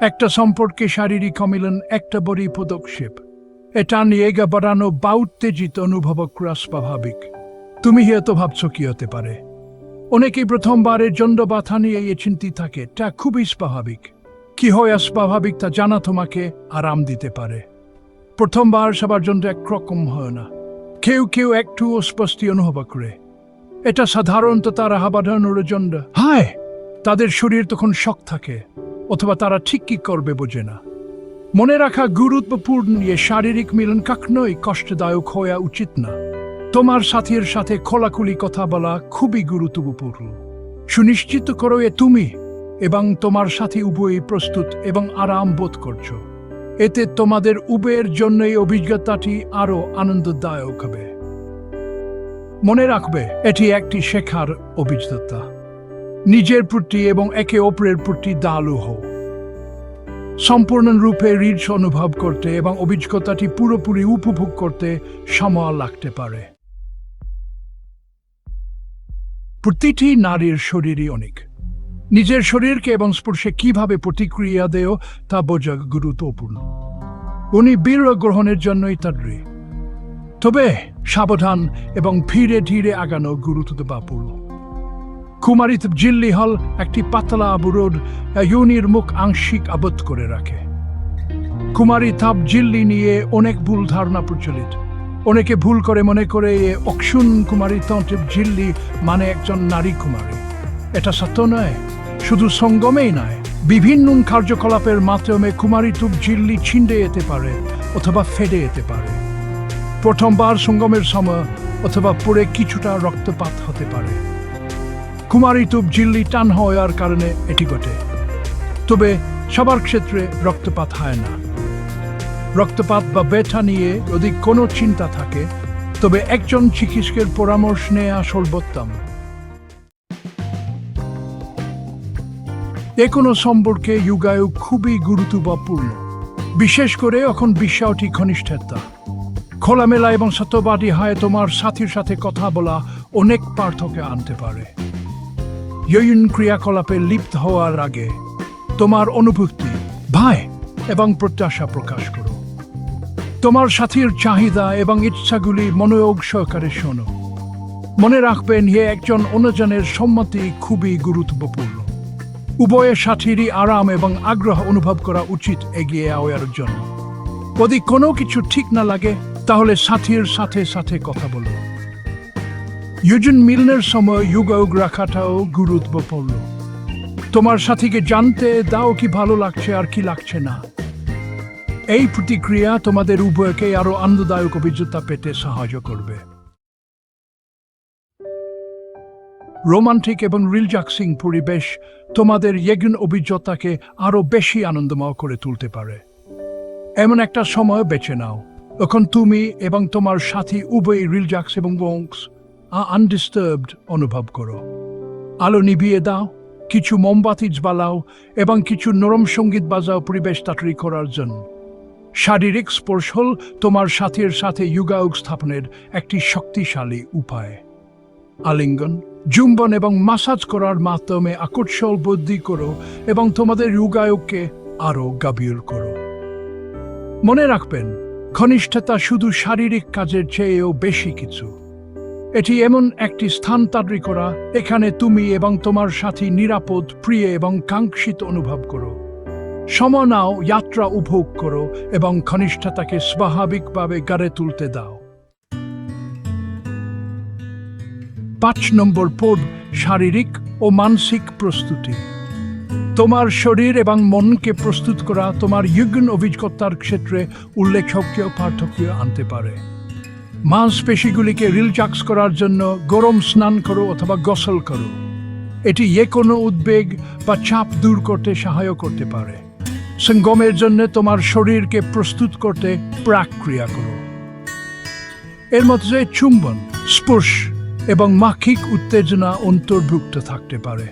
একটা সম্পর্কে শারীরিক অমিলন, একটা বড়ি পদক্ষেপ। এটা নিয়ে বাড়ানো বা উত্তেজিত অনুভব করা স্বাভাবিক। তুমি হয়তো ভাবছ কি হতে পারে? অনেকেই প্রথমবারের জন্য বাথা নিয়ে এ চিন্তি থাকে, তা খুবই স্বাভাবিক। কি হয় স্বাভাবিক তা জানা তোমাকে আরাম দিতে পারে। প্রথমবার সবার জন্য একরকম হয় না। কেউ কেউ একটু অস্পষ্টি অনুভব করে এটা সাধারণত তারা হাবাধানোর জন্য। হায়! তাদের শরীর তখন শখ থাকে। অথবা তারা ঠিক কি করবে বোঝে না। মনে রাখা গুরুত্বপূর্ণ নিয়ে শারীরিক মিলন কখনোই কষ্টদায়ক হওয়া উচিত না। তোমার সাথীর সাথে খোলাখুলি কথা বলা খুবই গুরুত্বপূর্ণ। সুনিশ্চিত করো এ তুমি এবং তোমার সাথী উভয়ই প্রস্তুত এবং আরাম বোধ করছ। এতে তোমাদের উভয়ের জন্য এই অভিজ্ঞতাটি আরও আনন্দদায়ক হবে। মনে রাখবে, এটি একটি শেখার অভিজ্ঞতা। নিজের প্রতি এবং একে অপরের প্রতি দালু হও সম্পূর্ণরূপে রিচ অনুভব করতে এবং অভিজ্ঞতাটি পুরোপুরি উপভোগ করতে সময় লাগতে পারে। প্রতিটি নারীর শরীরই অনেক। নিজের শরীরকে এবং স্পর্শে কীভাবে প্রতিক্রিয়া দেয় তা বোঝা গুরুত্বপূর্ণ। উনি বীর গ্রহণের জন্যই তাদ্রি তবে সাবধান এবং ধীরে ধীরে আগানো গুরুত্বপূর্ণ। কুমারিত জিল্লি হল একটি পাতলা অবরোধ ইউনির মুখ আংশিক আবদ্ধ করে রাখে। কুমারী তাপ জিল্লি নিয়ে অনেক ভুল ধারণা প্রচলিত। অনেকে ভুল করে মনে করে এ অক্ষুণ কুমারী তন্ত্র জিল্লি মানে একজন নারী কুমারী। এটা সত্য নয়, শুধু সঙ্গমেই নয় বিভিন্ন কার্যকলাপের মাধ্যমে কুমারী তুপ জিল্লি ছিঁড়ে যেতে পারে অথবা ফেডে যেতে পারে। প্রথমবার সঙ্গমের সময় অথবা পরে কিছুটা রক্তপাত হতে পারে। কুমারী তুপ ঝিল্লি টান হওয়ার কারণে এটি ঘটে। তবে সবার ক্ষেত্রে রক্তপাত হয় না। রক্তপাত বা ব্যথা নিয়ে যদি কোনো চিন্তা থাকে, তবে একজন চিকিৎসকের পরামর্শ নেওয়া সর্বোত্তম। এ কোনো সম্পর্কে যুগায়ু খুবই গুরুত্বপূর্ণ। বিশেষ করে এখন বিষয়টি ঘনিষ্ঠতা। খোলামেলা এবং সত্যবাদী হয় তোমার সাথীর সাথে কথা বলা অনেক পার্থক্য আনতে পারে। ইয়ুন ক্রিয়াকলাপে লিপ্ত হওয়ার আগে তোমার অনুভূতি ভয় এবং প্রত্যাশা প্রকাশ করো তোমার সাথীর চাহিদা এবং ইচ্ছাগুলি মনোযোগ সহকারে শোনো মনে রাখবেন হে একজন অন্যজনের সম্মতি খুবই গুরুত্বপূর্ণ উভয়ের সাথীরই আরাম এবং আগ্রহ অনুভব করা উচিত এগিয়ে আওয়ার জন্য যদি কোনো কিছু ঠিক না লাগে তাহলে সাথীর সাথে সাথে কথা বলো ইউজন মিলনের সময় যুগয়োগ রাখাটাও গুরুত্বপূর্ণ তোমার সাথীকে জানতে দাও কি ভালো লাগছে আর কি লাগছে না। এই প্রতিক্রিয়া তোমাদের উভয়কে আরও আনন্দদায়ক অভিজ্ঞতা পেতে সাহায্য করবে। রোমান্টিক এবং রিলজাক্সিং পরিবেশ তোমাদের ইয়েগুন অভিজ্ঞতাকে আরও বেশি আনন্দময় করে তুলতে পারে। এমন একটা সময় বেছে নাও। এখন তুমি এবং তোমার সাথী উভয় রিলজাক্স এবং বংস আনডিস্টার্বড অনুভব করো। আলো নিভিয়ে দাও, কিছু মোমবাতি জ্বালাও এবং কিছু নরম সংগীত বাজাও পরিবেশ তাড়াতাড়ি করার জন্য। শারীরিক স্পর্শ হল তোমার সাথীর সাথে যুগায়ুগ স্থাপনের একটি শক্তিশালী উপায়। আলিঙ্গন, জুম্বন এবং মাসাজ করার মাধ্যমে আকর্ষণ বৃদ্ধি করো এবং তোমাদের যুগায়ুগকে আরও গাভীর করো। মনে রাখবেন, ঘনিষ্ঠতা শুধু শারীরিক কাজের চেয়েও বেশি কিছু। এটি এমন একটি স্থান তাড়ি করা, এখানে তুমি এবং তোমার সাথী নিরাপদ, প্রিয় এবং কাঙ্ক্ষিত অনুভব করো। সময় নাও, যাত্রা উপভোগ করো এবং ঘনিষ্ঠতাকে স্বাভাবিকভাবে গড়ে তুলতে দাও। পাঁচ নম্বর পদ শারীরিক ও মানসিক প্রস্তুতি। তোমার শরীর এবং মনকে প্রস্তুত করা তোমার যুগ্ন অভিজ্ঞতার ক্ষেত্রে উল্লেখযোগ্য পার্থক্য আনতে পারে। মাংসপেশিগুলিকে রিলচাক্স করার জন্য গরম স্নান করো অথবা গোসল করো। এটি যে কোনো উদ্বেগ বা চাপ দূর করতে সহায় করতে পারে। সঙ্গমের জন্য তোমার শরীরকে প্রস্তুত করতে প্রাক্রিয়া করো। এর মধ্যে চুম্বন, স্পর্শ এবং মাখিক উত্তেজনা অন্তর্ভুক্ত থাকতে পারে।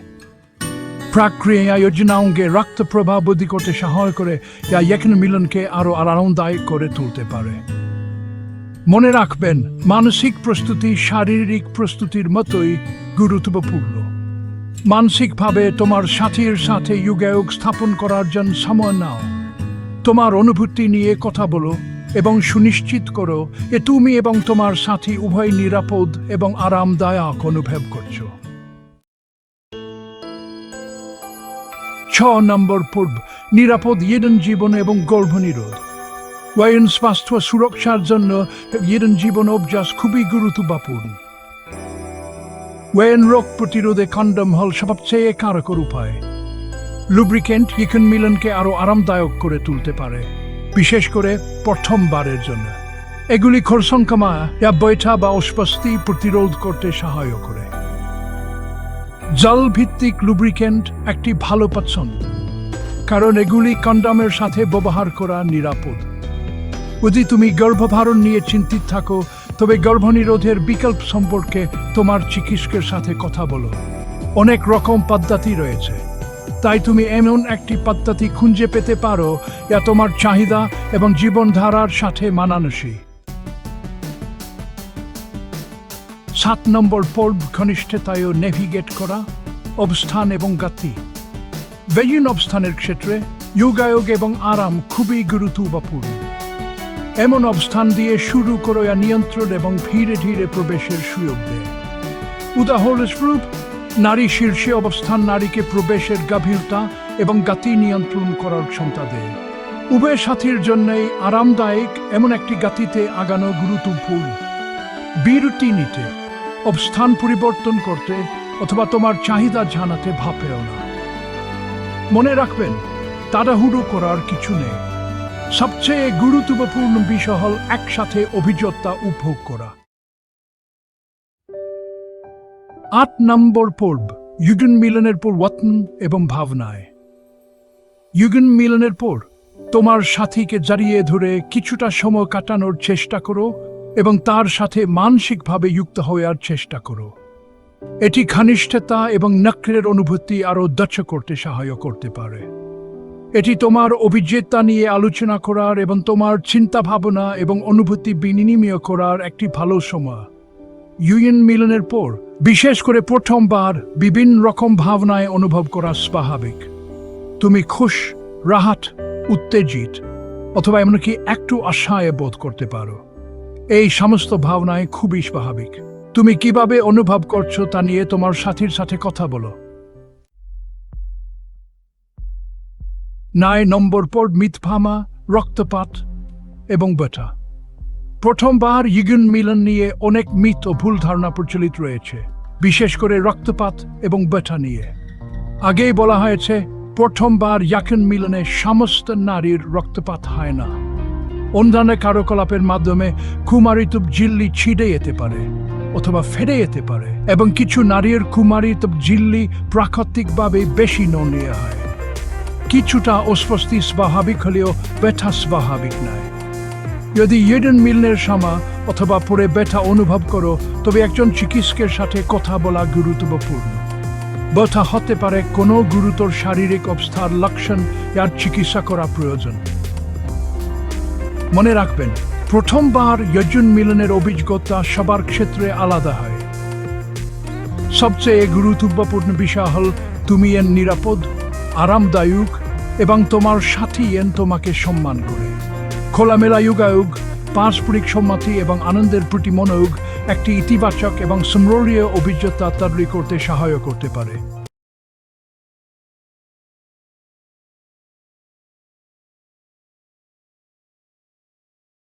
প্রাক্রিয়া যোজনা অঙ্গে রক্ত প্রবাহ বৃদ্ধি করতে সহায় করে, যা এখানে মিলনকে আরও আরামদায়ক করে তুলতে পারে। মনে রাখবেন, মানসিক প্রস্তুতি শারীরিক প্রস্তুতির মতোই গুরুত্বপূর্ণ। মানসিকভাবে তোমার সাথীর সাথে যোগাযোগ স্থাপন করার জন্য সময় নাও। তোমার অনুভূতি নিয়ে কথা বলো এবং সুনিশ্চিত করো যে তুমি এবং তোমার সাথী উভয় নিরাপদ এবং আরামদায়ক অনুভব করছ। ছ নম্বর পূর্ব, নিরাপদ ইয়েডন জীবন এবং গর্ভনিরোধ। ওয়ায়ন স্বাস্থ্য সুরক্ষার জন্য ইয়েডন জীবন অভ্যাস খুবই গুরুত্বপূর্ণ। ওয়েন রোগ প্রতিরোধে কন্ডম হল সবচেয়ে কারকর উপায়। লুব্রিকেন্ট ইকন মিলনকে আরও আরামদায়ক করে তুলতে পারে, বিশেষ করে প্রথমবারের জন্য। এগুলি খরসং কমা যা বৈঠা বা অস্বস্তি প্রতিরোধ করতে সাহায্য করে। জল ভিত্তিক লুব্রিকেন্ট একটি ভালো পছন্দ, কারণ এগুলি কন্ডমের সাথে ব্যবহার করা নিরাপদ। যদি তুমি গর্ভধারণ নিয়ে চিন্তিত থাকো, তবে গর্ভনিরোধের বিকল্প সম্পর্কে তোমার চিকিৎসকের সাথে কথা বলো। অনেক রকম পদ্ধতি রয়েছে। তাই তুমি এমন একটি পদ্ধতি খুঁজে পেতে পারো, যা তোমার চাহিদা এবং জীবনধারার সাথে মানানসী সাত নম্বর পর্ব, ঘনিষ্ঠতায় নেভিগেট করা, অবস্থান এবং গতি। বেজিন অবস্থানের ক্ষেত্রে, যোগায়োগ এবং আরাম খুবই গুরুত্বপূর্ণ। এমন অবস্থান দিয়ে শুরু করো নিয়ন্ত্রণ এবং ধীরে ধীরে প্রবেশের সুযোগ দেয় উদাহরণস্বরূপ, নারী শীর্ষে অবস্থান নারীকে প্রবেশের গভীরতা এবং গতি নিয়ন্ত্রণ করার ক্ষমতা দেয় উভয় সাথীর জন্যই আরামদায়ক এমন একটি গতিতে আগানো গুরুত্বপূর্ণ। বিরতি নিতে অবস্থান পরিবর্তন করতে অথবা তোমার চাহিদা জানাতে ভাবেও না। মনে রাখবেন, তাড়াহুড়ো করার কিছু নেই। সবচেয়ে গুরুত্বপূর্ণ বিষয় হল একসাথে অভিজ্ঞতা উপভোগ করা। আট নম্বর পর্ব ইউগন মিলনের পর ওয়াতন এবং ভাবনায়। ইউগন মিলনের পর তোমার সাথীকে জড়িয়ে ধরে কিছুটা সময় কাটানোর চেষ্টা করো এবং তার সাথে মানসিকভাবে যুক্ত হওয়ার চেষ্টা করো। এটি ঘনিষ্ঠতা এবং নক্রের অনুভূতি আরও দক্ষ করতে সাহায্য করতে পারে। এটি তোমার অভিজ্ঞতা নিয়ে আলোচনা করার এবং তোমার চিন্তা ভাবনা এবং অনুভূতি বিনিময় করার একটি ভালো সময়। ইউএন মিলনের পর, বিশেষ করে প্রথমবার বিভিন্ন রকম ভাবনায় অনুভব করা স্বাভাবিক। তুমি খুশ, রাহাত, উত্তেজিত, অথবা এমনকি একটু আশায় বোধ করতে পারো। এই সমস্ত ভাবনায় খুবই স্বাভাবিক। তুমি কীভাবে অনুভব করছ তা নিয়ে তোমার সাথীর সাথে কথা বলো। নয় নম্বর পর মিথভামা রক্তপাত এবং ব্যথা। প্রথমবার ইগুন মিলন নিয়ে অনেক মিথ ও ভুল ধারণা প্রচলিত রয়েছে, বিশেষ করে রক্তপাত এবং ব্যথা নিয়ে। আগেই বলা হয়েছে, প্রথমবার ইয়াকুন মিলনে সমস্ত নারীর রক্তপাত হয় না। অন্যান্য কার্যকলাপের মাধ্যমে কুমারিতুব জিল্লি ছিঁড়ে যেতে পারে অথবা ফেরে যেতে পারে এবং কিছু নারীর কুমারিতুব জিল্লি প্রাকৃতিকভাবে বেশি নড়িয়ে হয়। কিছুটা অস্বস্তি স্বাভাবিক হলেও ব্যথা স্বাভাবিক নয়। যদি ইয়েডেন মিলনের সমা অথবা পরে ব্যথা অনুভব করো, তবে একজন চিকিৎসকের সাথে কথা বলা গুরুত্বপূর্ণ। ব্যথা হতে পারে কোনো গুরুতর শারীরিক অবস্থার লক্ষণ যার চিকিৎসা করা প্রয়োজন। মনে রাখবেন, প্রথমবার যজুন মিলনের অভিজ্ঞতা সবার ক্ষেত্রে আলাদা হয়। সবচেয়ে গুরুত্বপূর্ণ বিষয় হল, তুমি এর নিরাপদ, আরামদায়ক এবং তোমার সাথী এন তোমাকে সম্মান করে। খোলামেলা যুগায়ুগ, পারস্পরিক সম্মতি এবং আনন্দের প্রতি মনোয়োগ একটি ইতিবাচক এবং সমরলীয় অভিজ্ঞতা তৈরি করতে সহায় করতে পারে।